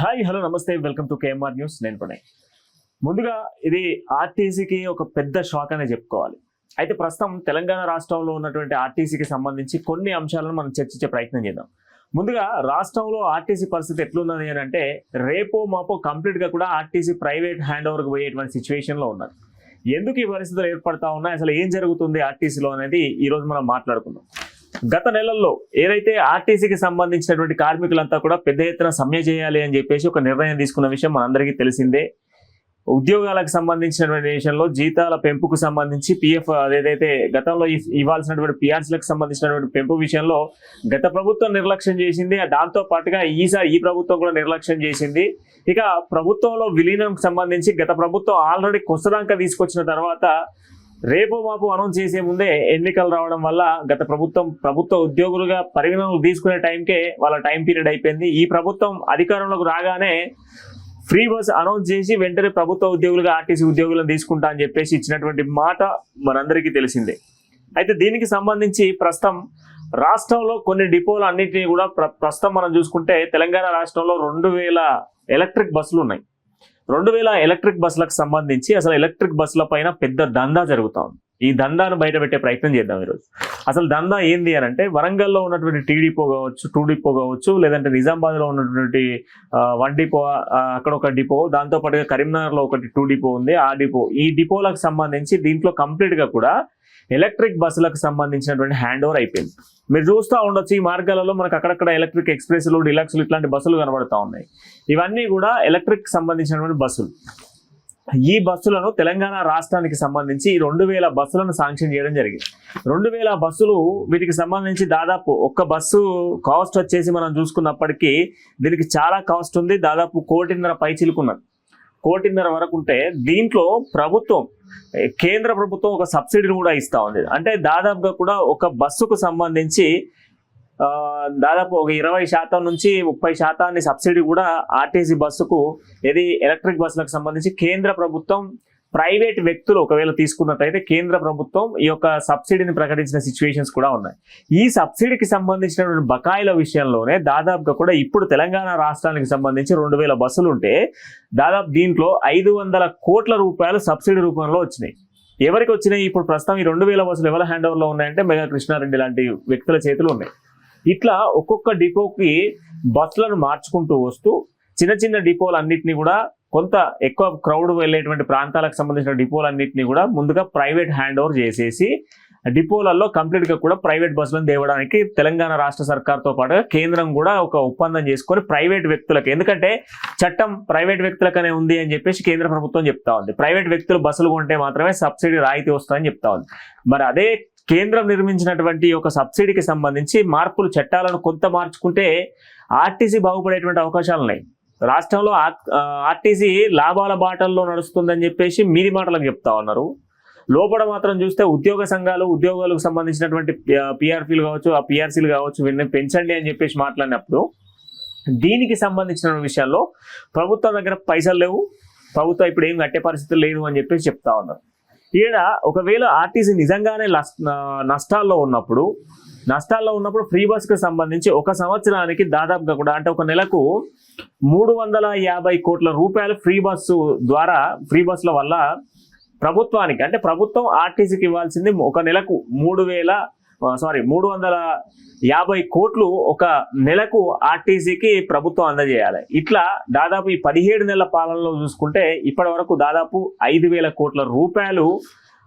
Hi hello నమస్తే. Welcome to KMR news. నేను ప్రణయ్. ముందుగా ఇది ఆర్టీసీకి ఒక పెద్ద షాక్ అనే చెప్పుకోవాలి. అయితే ప్రస్తుతం తెలంగాణ రాష్ట్రంలో ఉన్నటువంటి ఆర్టీసీకి సంబంధించి కొన్ని అంశాలను మనం చర్చించే ప్రయత్నం చేద్దాం. ముందుగా రాష్ట్రంలో ఆర్టీసీ పరిస్థితి ఎట్లున్నది అని అంటే రేపో మాపో కంప్లీట్గా కూడా ఆర్టీసీ ప్రైవేట్ హ్యాండ్ ఓవర్కి పోయేటువంటి సిచ్యువేషన్లో ఉన్నది ఎందుకు ఈ పరిస్థితులు ఏర్పడతా ఉన్నాయి? అసలు ఏం జరుగుతుంది ఆర్టీసీలో అనేది ఈరోజు మనం మాట్లాడుకుందాం. గత నెలల్లో ఏదైతే ఆర్టీసీకి సంబంధించినటువంటి కార్మికులంతా కూడా పెద్ద ఎత్తున సమ్మె చేయాలి అని చెప్పేసి ఒక నిర్ణయం తీసుకున్న విషయం మనందరికీ తెలిసిందే. ఉద్యోగాలకు సంబంధించినటువంటి విషయంలో జీతాల పెంపుకు సంబంధించి పిఎఫ్ ఏదైతే గతంలో ఇవ్వాల్సినటువంటి పిఆర్సీలకు సంబంధించినటువంటి పెంపు విషయంలో గత ప్రభుత్వం నిర్లక్ష్యం చేసింది. దాంతో పాటుగా ఈసారి ఈ ప్రభుత్వం కూడా నిర్లక్ష్యం చేసింది. ఇక ప్రభుత్వంలో విలీనం సంబంధించి గత ప్రభుత్వం ఆల్రెడీ కొసదాంక తీసుకొచ్చిన తర్వాత రేపు మాపు అనౌన్స్ చేసే ముందే ఎన్నికలు రావడం వల్ల గత ప్రభుత్వం ప్రభుత్వ ఉద్యోగులుగా పరిగణనలు తీసుకునే టైంకే వాళ్ళ టైం పీరియడ్ అయిపోయింది. ఈ ప్రభుత్వం అధికారంలోకి రాగానే ఫ్రీ బస్ అనౌన్స్ చేసి వెంటనే ప్రభుత్వ ఉద్యోగులుగా ఆర్టీసీ ఉద్యోగులను తీసుకుంటా అని చెప్పేసి ఇచ్చినటువంటి మాట మనందరికీ తెలిసిందే. అయితే దీనికి సంబంధించి ప్రస్తుతం రాష్ట్రంలో కొన్ని డిపోలు అన్నింటినీ కూడా ప్ర ప్రస్తుతం మనం చూసుకుంటే తెలంగాణ రాష్ట్రంలో రెండు వేల ఎలక్ట్రిక్ బస్సులు ఉన్నాయి. రెండు వేల ఎలక్ట్రిక్ బస్సులకు సంబంధించి అసలు ఎలక్ట్రిక్ బస్సుల పైన పెద్ద దందా జరుగుతూ ఉంది. ఈ దందాను బయటపెట్టే ప్రయత్నం చేద్దాం ఈరోజు. అసలు దందా ఏంది అని అంటే వరంగల్లో ఉన్నటువంటి టీడీపో కావచ్చు టూ డిపో కావచ్చు లేదంటే నిజామాబాద్లో ఉన్నటువంటి వన్ డిపో అక్కడ ఒక డిపో దాంతోపాటుగా కరీంనగర్లో ఒకటి టూ డిపో ఉంది ఆ డిపో. ఈ డిపోలకు సంబంధించి దీంట్లో కంప్లీట్గా కూడా ఎలక్ట్రిక్ బస్సులకు సంబంధించినటువంటి హ్యాండ్ ఓవర్ అయిపోయింది. మీరు చూస్తూ ఉండొచ్చు ఈ మార్గాలలో మనకు అక్కడక్కడ ఎలక్ట్రిక్ ఎక్స్ప్రెస్లు డిలక్స్లు ఇట్లాంటి బస్సులు కనబడతా ఉన్నాయి. ఇవన్నీ కూడా ఎలక్ట్రిక్ సంబంధించినటువంటి బస్సులు. ఈ బస్సులను తెలంగాణ రాష్ట్రానికి సంబంధించి రెండు వేల బస్సులను శాంక్షన్ చేయడం జరిగింది. రెండు వేల బస్సులు వీటికి సంబంధించి దాదాపు ఒక్క బస్సు కాస్ట్ వచ్చేసి మనం చూసుకున్నప్పటికీ దీనికి చాలా కాస్ట్ ఉంది. దాదాపు కోటిన్నర పై చిలుకున్నది. కోటిన్నర వరకు ఉంటే దీంట్లో ప్రభుత్వం కేంద్ర ప్రభుత్వం ఒక సబ్సిడీని కూడా ఇస్తా ఉంది. అంటే దాదాపుగా కూడా ఒక బస్సుకు సంబంధించి దాదాపు ఒక ఇరవై శాతం నుంచి ముప్పై శాతాన్ని సబ్సిడీ కూడా ఆర్టీసీ బస్సుకు ఇది ఎలక్ట్రిక్ బస్సులకు సంబంధించి కేంద్ర ప్రభుత్వం ప్రైవేట్ వ్యక్తులు ఒకవేళ తీసుకున్నట్టయితే కేంద్ర ప్రభుత్వం ఈ యొక్క సబ్సిడీని ప్రకటించిన సిచ్యువేషన్స్ కూడా ఉన్నాయి. ఈ సబ్సిడీకి సంబంధించినటువంటి బకాయిల విషయంలోనే దాదాపుగా కూడా ఇప్పుడు తెలంగాణ రాష్ట్రానికి సంబంధించి రెండు వేల బస్సులు ఉంటే దాదాపు దీంట్లో ఐదు వందల కోట్ల రూపాయలు సబ్సిడీ రూపంలో వచ్చినాయి. ఎవరికి వచ్చినాయి? ఇప్పుడు ప్రస్తుతం ఈ రెండు వేల బస్సులు ఎవరి హ్యాండ్ ఓవర్లో ఉన్నాయంటే మెగా కృష్ణారెడ్డి లాంటి వ్యక్తుల చేతులు ఉన్నాయి. ఇట్లా ఒక్కొక్క డిపోకి బస్సులను మార్చుకుంటూ వస్తూ చిన్న చిన్న డిపోలు అన్నిటిని కూడా కొంత ఎక్కువ క్రౌడ్ వెళ్ళేటువంటి ప్రాంతాలకు సంబంధించిన డిపోలన్నింటినీ కూడా ముందుగా ప్రైవేట్ హ్యాండ్ ఓవర్ చేసేసి డిపోలలో కంప్లీట్గా కూడా ప్రైవేట్ బస్సులను తేవడానికి తెలంగాణ రాష్ట్ర సర్కార్తో పాటు కేంద్రం కూడా ఒక ఒప్పందం చేసుకొని ప్రైవేట్ వ్యక్తులకు ఎందుకంటే చట్టం ప్రైవేట్ వ్యక్తులకనే ఉంది అని చెప్పేసి కేంద్ర ప్రభుత్వం చెప్తా ఉంది. ప్రైవేట్ వ్యక్తులు బస్సులు కొంటే మాత్రమే సబ్సిడీ రాయితీ వస్తుందని చెప్తా ఉంది. మరి అదే కేంద్రం నిర్మించినటువంటి ఒక సబ్సిడీకి సంబంధించి మార్పులు చట్టాలను కొంత మార్చుకుంటే ఆర్టీసీ బాగుపడేటువంటి అవకాశాలు ఉన్నాయి రాష్ట్రంలో ఆర్టీసీ లాభాల బాటల్లో నడుస్తుందని చెప్పేసి మీది మాటలకు చెప్తా ఉన్నారు లోపల మాత్రం చూస్తే ఉద్యోగ సంఘాలు ఉద్యోగాలకు సంబంధించినటువంటి పిఆర్పీలు కావచ్చు ఆ పిఆర్సీలు కావచ్చు వీటిని పెంచండి అని చెప్పేసి మాట్లాడినప్పుడు దీనికి సంబంధించిన విషయాల్లో ప్రభుత్వం దగ్గర పైసలు లేవు ప్రభుత్వం ఇప్పుడు ఏం కట్టే పరిస్థితి లేదు అని చెప్పేసి చెప్తా ఉన్నారు ఈడ ఒకవేళ ఆర్టీసీ నిజంగానే నష్టాల్లో ఉన్నప్పుడు నష్టాల్లో ఉన్నప్పుడు ఫ్రీ బస్కి సంబంధించి ఒక సంవత్సరానికి దాదాపుగా కూడా అంటే ఒక నెలకు మూడు వందల యాభై కోట్ల రూపాయలు ఫ్రీ బస్సు ద్వారా ఫ్రీ బస్సుల వల్ల ప్రభుత్వానికి అంటే ప్రభుత్వం ఆర్టీసీకి ఇవ్వాల్సింది ఒక నెలకు మూడు వేల సారీ మూడు వందల యాభై కోట్లు ఒక నెలకు ఆర్టీసీకి ప్రభుత్వం అందజేయాలి. ఇట్లా దాదాపు ఈ పదిహేడు నెలల పాలనలో చూసుకుంటే ఇప్పటి వరకు దాదాపు ఐదు వేల కోట్ల రూపాయలు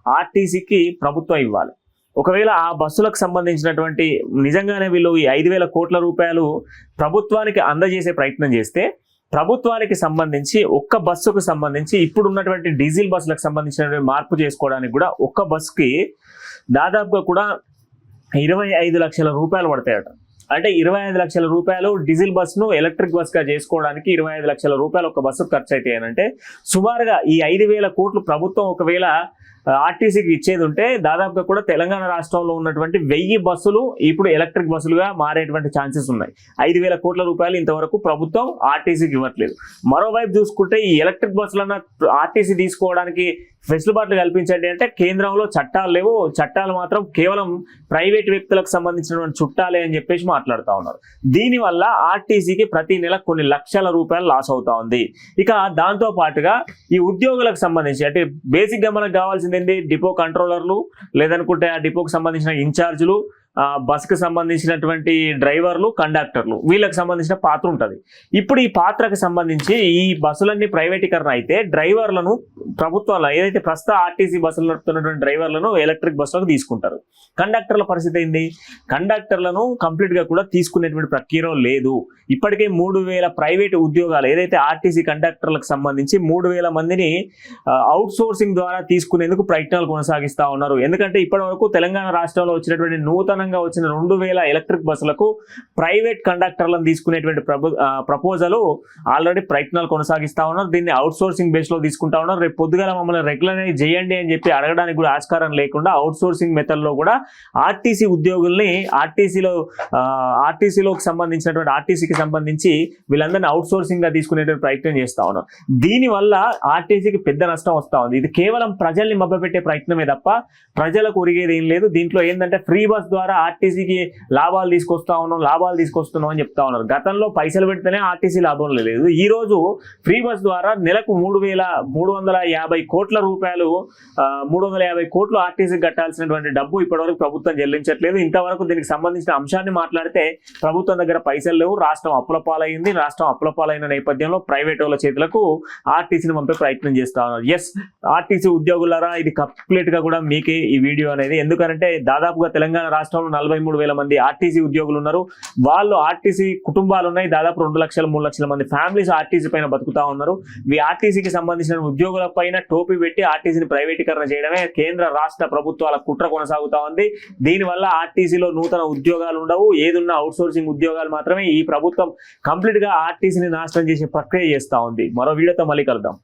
ఆర్టీసీకి ప్రభుత్వం ఇవ్వాలి. ఒకవేళ ఆ బస్సులకు సంబంధించినటువంటి నిజంగానే వీళ్ళు ఈ ఐదు వేల కోట్ల రూపాయలు ప్రభుత్వానికి అందజేసే ప్రయత్నం చేస్తే ప్రభుత్వానికి సంబంధించి ఒక్క బస్సుకు సంబంధించి ఇప్పుడు ఉన్నటువంటి డీజిల్ బస్సులకు సంబంధించినటువంటి మార్పు చేసుకోవడానికి కూడా ఒక్క బస్సుకి దాదాపుగా కూడా ఇరవై ఐదు లక్షల రూపాయలు పడతాయట. అంటే ఇరవై ఐదు లక్షల రూపాయలు డీజిల్ బస్సును ఎలక్ట్రిక్ బస్గా చేసుకోవడానికి ఇరవై ఐదు లక్షల రూపాయలు ఒక బస్సు ఖర్చు అవుతాయి అంటే సుమారుగా ఈ ఐదు వేల కోట్లు ప్రభుత్వం ఒకవేళ ఆర్టీసీకి ఇచ్చేది ఉంటే దాదాపుగా కూడా తెలంగాణ రాష్ట్రంలో ఉన్నటువంటి వెయ్యి బస్సులు ఇప్పుడు ఎలక్ట్రిక్ బస్సులుగా మారేటువంటి ఛాన్సెస్ ఉన్నాయి. ఐదు వేల కోట్ల రూపాయలు ఇంతవరకు ప్రభుత్వం ఆర్టీసీకి ఇవ్వట్లేదు. మరోవైపు చూసుకుంటే ఈ ఎలక్ట్రిక్ బస్సులన్న ఆర్టీసీ తీసుకోవడానికి వెసులుబాట్లు కల్పించండి అంటే కేంద్రంలో చట్టాలు లేవు. చట్టాలు మాత్రం కేవలం ప్రైవేట్ వ్యక్తులకు సంబంధించినటువంటి చుట్టాలే అని చెప్పేసి మాట్లాడుతూ ఉన్నారు. దీనివల్ల ఆర్టీసీకి ప్రతి నెల కొన్ని లక్షల రూపాయలు లాస్ అవుతా ఉంది. ఇక దాంతో పాటుగా ఈ ఉద్యోగులకు సంబంధించి అంటే బేసిక్గా మనకు కావాల్సింది ఏంటి? డిపో కంట్రోలర్లు లేదనుకుంటే ఆ డిపోకి సంబంధించిన ఇన్ఛార్జీలు ఆ బస్కి సంబంధించినటువంటి డ్రైవర్లు కండక్టర్లు వీళ్ళకి సంబంధించిన పాత్ర ఉంటుంది. ఇప్పుడు ఈ పాత్రకు సంబంధించి ఈ బస్సులన్నీ ప్రైవేటీకరణ అయితే డ్రైవర్లను ప్రభుత్వాలు ఏదైతే ప్రస్తుత ఆర్టీసీ బస్సులు నడుపుతున్నటువంటి డ్రైవర్లను ఎలక్ట్రిక్ బస్సులకు తీసుకుంటారు. కండక్టర్ల పరిస్థితి ఏంది? కండక్టర్లను కంప్లీట్గా కూడా తీసుకునేటువంటి ప్రక్రియ లేదు. ఇప్పటికే మూడు వేల ప్రైవేట్ ఉద్యోగాలు ఏదైతే ఆర్టీసీ కండక్టర్లకు సంబంధించి మూడు వేల మందిని అవుట్ సోర్సింగ్ ద్వారా తీసుకునేందుకు ప్రయత్నాలు కొనసాగిస్తూ ఉన్నారు. ఎందుకంటే ఇప్పటి వరకు తెలంగాణ రాష్ట్రంలో వచ్చినటువంటి నూతనంగా వచ్చిన రెండు వేల ఎలక్ట్రిక్ బస్సులకు ప్రైవేట్ కండక్టర్లను తీసుకునేటువంటి ప్రపోజలు ప్రపోజల్ ఆల్రెడీ ప్రయత్నాలు కొనసాగిస్తా ఉన్నారు. దీన్ని అవుట్ సోర్సింగ్ బేస్లో తీసుకుంటా ఉన్నారు. రేపు పొద్దుగాల మమ్మల్ని రెగ్యులరైజ్ చేయండి అని చెప్పి అడగడానికి కూడా ఆస్కారం లేకుండా అవుట్ సోర్సింగ్ మెథడ్లో కూడా ఆర్టీసీ ఉద్యోగుల్ని ఆర్టీసీలో ఆర్టీసీలోకి సంబంధించినటువంటి ఆర్టీసీకి సంబంధించి వీళ్ళందరినీ అవుట్ సోర్సింగ్గా తీసుకునేటువంటి ప్రయత్నం చేస్తా ఉన్నాం. దీనివల్ల ఆర్టీసీకి పెద్ద నష్టం వస్తూ ఉంది. ఇది కేవలం ప్రజల్ని మభ్యపెట్టే ప్రయత్నమే తప్ప ప్రజలకు ఒరిగేది ఏం లేదు. దీంట్లో ఏంటంటే ఫ్రీ బస్ ద్వారా ఆర్టీసీకి లాభాలు తీసుకొస్తా ఉన్నాం లాభాలు తీసుకొస్తున్నాం అని చెప్తా ఉన్నారు. గతంలో పైసలు పెడితేనే ఆర్టీసీ లాభం లేదు. ఈ రోజు ఫ్రీ బస్ ద్వారా నెలకు మూడు వేల మూడు వందల యాభై కోట్ల రూపాయలు మూడు వందల యాభై కోట్లు ఆర్టీసీకి కట్టాల్సినటువంటి డబ్బు ఇప్పటివరకు ప్రభుత్వం చెల్లించట్లేదు. ఇంతవరకు దీనికి సంబంధించిన అంశాన్ని మాట్లాడితే ప్రభుత్వం దగ్గర పైసలు లేవు రాష్ట్రం అప్పుల పాలైంది. రాష్ట్రం అప్పుల పాలైన నేపథ్యంలో ప్రైవేట్ వాళ్ళ చేతులకు ఆర్టీసీని పంపే ప్రయత్నం చేస్తా ఉన్నారు. ఎస్ ఆర్టీసీ ఉద్యోగులారా ఇది కంప్లీట్గా కూడా మీకే ఈ వీడియో అనేది. ఎందుకంటే దాదాపుగా తెలంగాణ రాష్ట్రంలో నలభై మూడు వేల మంది ఆర్టీసీ ఉద్యోగులు ఉన్నారు. వాళ్ళు ఆర్టీసీ కుటుంబాలు ఉన్నాయి. దాదాపు రెండు లక్షల మూడు లక్షల మంది ఫ్యామిలీస్ ఆర్టీసీ పైన బతుకుతా ఉన్నారు. ఈ ఆర్టీసీకి సంబంధించిన ఉద్యోగుల పైన టోపీ పెట్టి ఆర్టీసీని ప్రైవేటీకరణ చేయడమే కేంద్ర రాష్ట్ర ప్రభుత్వాల కుట్ర కొనసాగుతా ఉంది. దీనివల్ల ఆర్టీసీలో నూతన ఉద్యోగాలు ఉండవు. ఏదున్న అవుట్ సోర్సింగ్ ఉద్యోగాలు మాత్రమే ఈ ప్రభుత్వం కంప్లీట్గా ఆర్టీసీని నాశనం చేసే ప్రక్రియ చేస్తా ఉంది. మరో వీడియోతో మళ్ళీ కలుద్దాం.